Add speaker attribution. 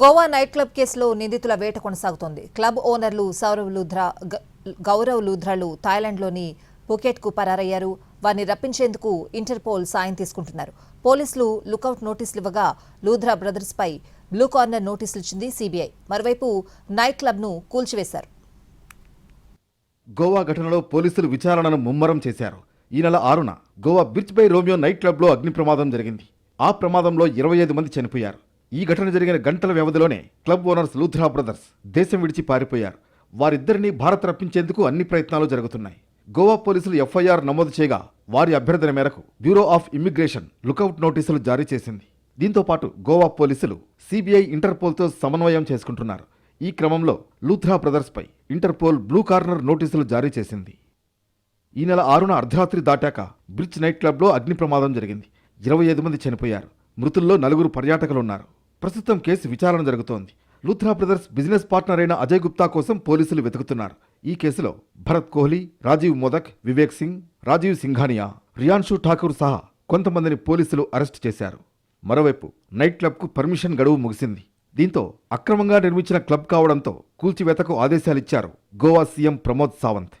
Speaker 1: Goa night club కేసులో నిందితుల వేట కొనసాగుతోంది. క్లబ్ ఓనర్లు సౌరవ్ లూధ్రా గౌరవ్ లూధ్రాలు థాయిలాండ్లోని పుకెట్కు పరారయ్యారు. వారిని రప్పించేందుకు ఇంటర్పోల్ సాయం తీసుకుంటున్నారు. పోలీసులు లుకౌట్ నోటీసులు ఇవ్వగా లూధ్రా బ్రదర్స్పై బ్లూ కార్నర్ నోటీసులు ఇచ్చింది సీబీఐ. మరోవైపు నైట్ క్లబ్ను కూల్చివేశారు.
Speaker 2: గోవా ఘటనలో పోలీసులు విచారణను ముమ్మరం చేశారు. ఈ నెల ఆరున Goa Birch by Romeo night క్లబ్లో అగ్ని ప్రమాదం జరిగింది. ఆ ప్రమాదంలో ఇరవై ఐదు మంది చనిపోయారు. ఈ ఘటన జరిగిన గంటల వ్యవధిలోనే క్లబ్ ఓనర్స్ లూథ్రా బ్రదర్స్ దేశం విడిచి పారిపోయారు. వారిద్దరిని భారత్ రప్పించేందుకు అన్ని ప్రయత్నాలు జరుగుతున్నాయి. గోవా పోలీసులు ఎఫ్ఐఆర్ నమోదు చేయగా వారి అభ్యర్థన మేరకు బ్యూరో ఆఫ్ ఇమ్మిగ్రేషన్ లుకౌట్ నోటీసులు జారీ చేసింది. దీంతో పాటు గోవా పోలీసులు సిబిఐ ఇంటర్పోల్తో సమన్వయం చేసుకుంటున్నారు. ఈ క్రమంలో లూథ్రా బ్రదర్స్పై ఇంటర్పోల్ బ్లూ కార్నర్ నోటీసులు జారీ చేసింది. ఈ నెల ఆరున అర్ధరాత్రి దాటాక బ్రిడ్జ్ నైట్ క్లబ్లో అగ్ని ప్రమాదం జరిగింది. ఇరవై ఐదు మంది చనిపోయారు. మృతుల్లో నలుగురు పర్యాటకులున్నారు ప్రస్తుతం కేసు విచారణ జరుగుతోంది. లూథ్రా బ్రదర్స్ బిజినెస్ పార్ట్నర్ అయిన అజయ్ గుప్తా కోసం పోలీసులు వెతుకుతున్నారు. ఈ కేసులో భరత్ కోహ్లీ రాజీవ్ మోదక్ వివేక్ సింగ్ రాజీవ్ సింఘానియా రియాన్షు ఠాకూర్ సహా కొంతమందిని పోలీసులు అరెస్ట్ చేశారు. మరోవైపు నైట్ క్లబ్కు పర్మిషన్ గడువు ముగిసింది. దీంతో అక్రమంగా నిర్మించిన క్లబ్ కావడంతో కూల్చివేతకు ఆదేశాలిచ్చారు గోవా సీఎం ప్రమోద్ సావంత్.